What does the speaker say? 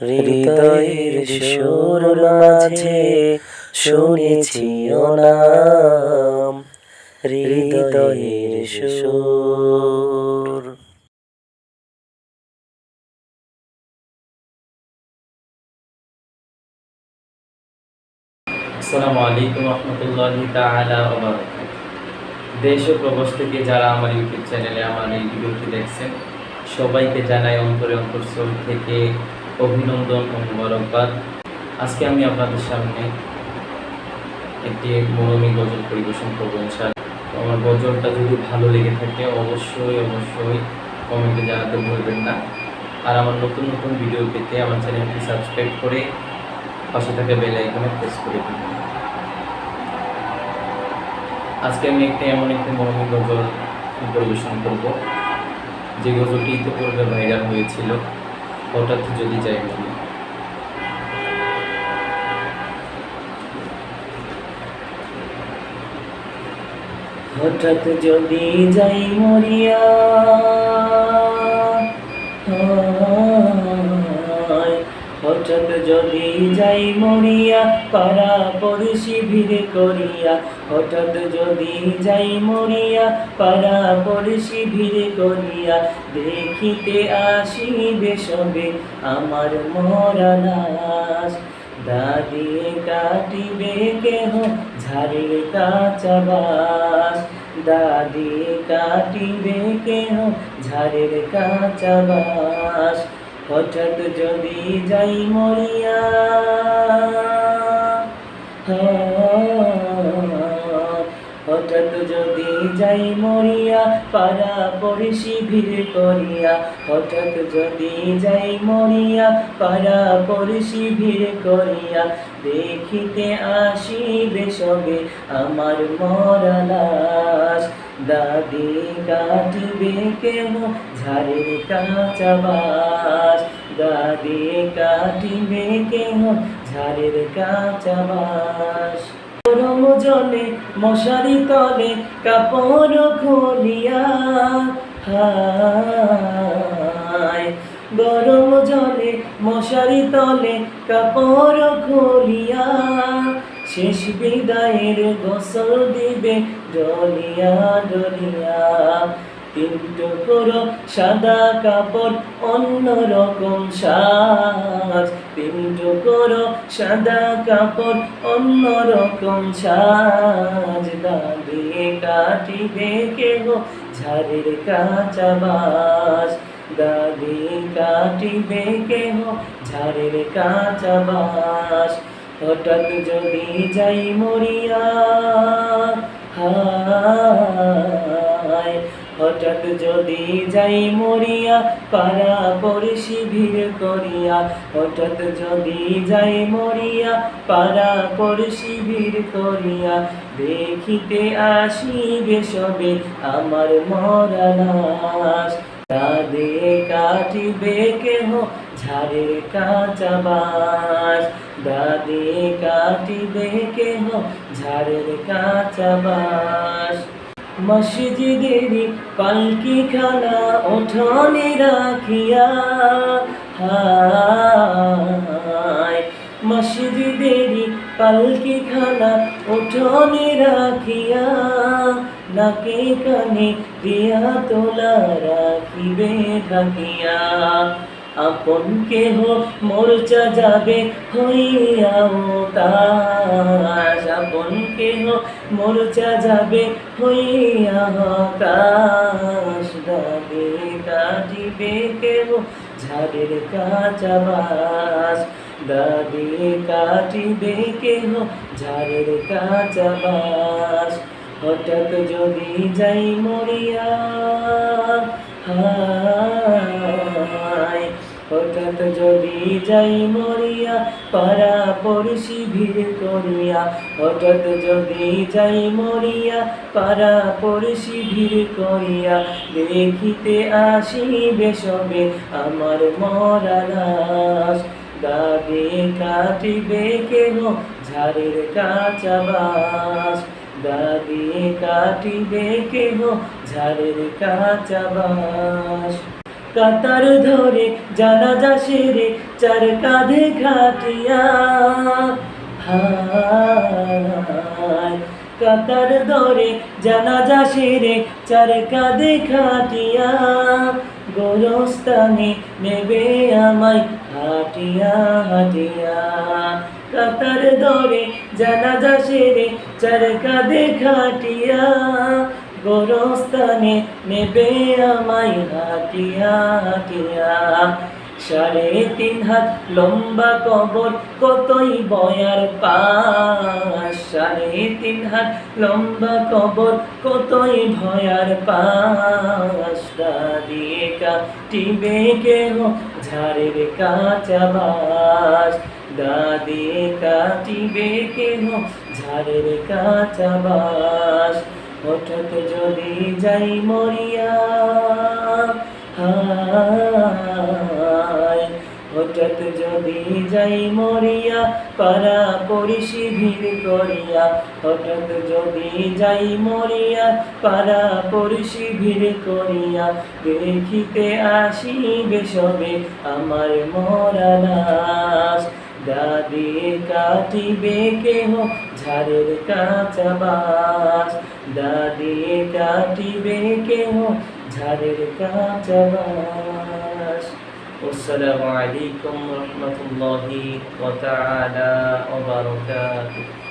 হৃদয়ের সুর মাঝে শুনেছি নাম হৃদয়ের সুর। আসসালামু আলাইকুম রহমতুল্লাহি দেশ ও প্রবাস থেকে যারা আমার ইউটিউব চ্যানেলে আমার এই ভিডিওটি দেখছেন, সবাইকে জানাই অন্তরে অন্তরস্থল থেকে অভিনন্দন ও মোবারকবাদ। আজকে আমি আপনাদের সামনে একটি মরমী গজল পরিবেশন করব তো আমার গজলটা যদি ভালো লেগে থাকে, অবশ্যই অবশ্যই কমেন্টে জানাতে ভুলবেন না। আর আমার নতুন নতুন ভিডিও পেতে আমার চ্যানেলটি সাবস্ক্রাইব করে পাশে থাকা বেল আইকনে প্রেস করে দিন। আজকে আমি একটা এমন একটি মরমী গজল পরিবেশন করব। যে গজলটি ইতিপূর্বে ভাইরাল হয়েছিল। হঠাৎ যদি যাই বলি। হঠাৎ যদি যাই মরিয়া হঠাৎ যদি যাই মরিয়া, পাড়া পড়শি ভিড় করিয়া। হঠাৎ যদি যাই মরিয়া, পাড়া পড়শি ভিড় করিয়া। দেখিতে আসিবে সবে আমার মরা লাশ। দাদিয়ে কাটিবে কেহ ঝাড়ির কাঁচা বাস দাদিয়ে কাটিবে কেহ ঝাড়ের কাঁচা বাস হঠাৎ যদি যাই মরিয়া, হঠাৎ যদি যাই মরিয়া, পাড়া পড়শি ভিড় করিয়া, হঠাৎ যদি যাই মরিয়া, পাড়া পড়শি ভিড় করিয়া, দেখিতে আসিবে সবে আমার মরা লাশ। দাদি কাটিবে কেহ, ঝাড়ের কাঁচা বাস। দাদি কাটিবে কেহ ঝাড়ের কাঁচা বাস গরম জলে মশারি তলে কাপড় খুলিয়া হায়। গরম জলে মশারি তলে কাপড় খুলিয়া শেষ বিদায়ের গোসল দিবে ডলিয়া ডলিয়া। তিনটো করো সাদা কাপড়, অন্য রকম সাজ। তিনটো করো সাদা কাপড়, অন্য রকম সাজ। দাঁড়িয়ে কাটিবে কেহ ঝাড়ের কাঁচা বাস। দাদি কাটিবে কেহ ঝাড়ের কাঁচা বাস। হঠাৎ যদি যাই মরিয়া হায় হঠাৎ যদি যাই মরিয়া, পাড়া পড়শি ভিড় করিয়া। হঠাৎ যদি যাই মরিয়া, পাড়া পড়শি ভিড় করিয়া। দেখিতে আসিবে সবে আমার মরা লাশ কাঁদে কাটিবে কেহ, ঝাড়ের কাঁচা বাস দাদে কাটিবে কেহ, ঝাড়ের কাঁচা বাস মসজিদেরি পালকি খানা উঠোনে রাখিয়া হায়। মসজিদেরি পালকি খানা উঠোনে রাখিয়া নাকে কানে দিয়া তোলা রাখিবে ঢাকিয়া আপন কেহ মোর্চা যাবে হইয়া হতাশ। আপন কেহ মোর্চা যাবে হইয়া হতাশ। দাবে কাটিবে কেহ ঝাড়ের কাঁচা বাস দাদি কাটিবে কেহ ঝাড়ের কাঁচা বাস হঠাৎ যদি যাই মরিয়া, হায় হঠাৎ যদি যাই মরিয়া, পাড়া পড়শি ভিড় করিয়া। হঠাৎ যদি যাই মরিয়া, পাড়া পড়শি ভিড় করিয়া। দেখিতে আসিবে সবে আমার মরা লাশ। দাদি কাটিবে কেহ ঝাড়ের কাঁচা বাস দাদি কাটিবে কেহ ঝাড়ের কাঁচা বাস কাতার ধরে, জানাজা সেরে, চার কাঁধে খাটিয়া কাতার ধরে, জানাজা সেরে, চার কাঁধে খাটিয়া গোরস্তানে নেবে আমায়, হাটিয়া হাটিয়া। কাতার ধরে, জানাজা সেরে, চার কাঁধে খাটিয়া গোরস্তানে নেবে আমায় হাটিয়া হাটিয়া সাড়ে তিন হাত লম্বা কবর, কতই বয়ার পাশ। সাড়ে তিন হাত লম্বা কবর, কতই ভয়ার পাশ। দিয়ে কাটিবে কেহ ঝাড়ের কাঁচা বাস দাদিয়ে কাটিবে কেহ ঝাড়ের কাঁচা বাস হঠাৎ যদি যাই মরিয়া, হায় যদি যাই মরিয়া পারা পড়িসি ভিড় করিয়া, হঠাৎ যদি যাই মরিয়া পারা পড়িসি ভিড় করিয়া, দেখিতে আসিবে সবে আমার মরা দাদি কাটিবে কেহ ঝাড়ের কাঁচা বাস দাদি কাটিবে কেহ? ঝাড়ের কাঁচা বাস আসসালামু আলাইকুম রহমতুল্লাহি ওয়া তাআলা ওয়া বারাকাতুহু।